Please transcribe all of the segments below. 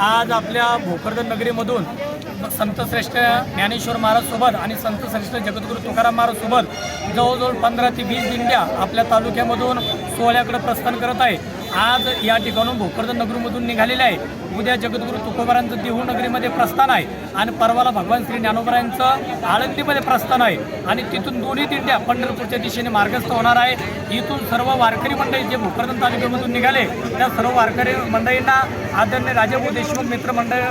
आज आपल्या भोकरदन नगरीमधून संतश्रेष्ठ ज्ञानेश्वर महाराज सोबत आणि संतश्रेष्ठ जगद्गुरू तुकाराम महाराज सोबत जवळजवळ पंधरा ते वीस दिंड्या आपल्या तालुक्यामधून सोहळ्याकडे प्रस्थान करत आहे. आज या ठिकाणून भोकरदन नगरीमधून निघालेले आहे. उद्या जगद्गुरू तुकोबारांचं देहूनगरीमध्ये प्रस्थान आहे आणि परवाला भगवान श्री ज्ञानोबरायांचं आळंदीमध्ये प्रस्थान आहे. आणि तिथून दोन्ही दिंड्या पंढरपूरच्या दिशेने मार्गस्थ होणार आहे. इथून सर्व वारकरी मंडळी जे भोकरदन तालुक्यामधून निघाले त्या सर्व वारकरी मंडळींना आदरणीय राजाभाऊ देशमुख मित्रमंडळ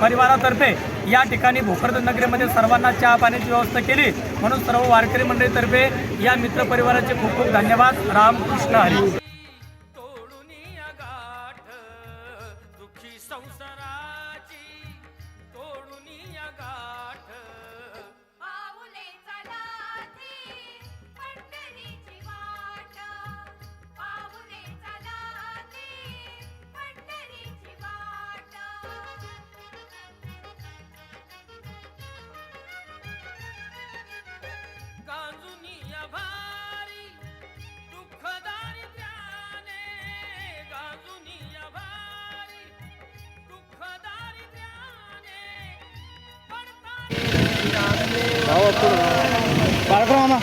परिवारातर्फे या ठिकाणी भोकरदन नगरीमध्ये सर्वांना चहा पाण्याची व्यवस्था केली. म्हणून सर्व वारकरी मंडळीतर्फे या मित्र परिवाराचे खूप खूप धन्यवाद. रामकृष्ण हरी. दुःखी संसाराची तोडून या गाठ पडता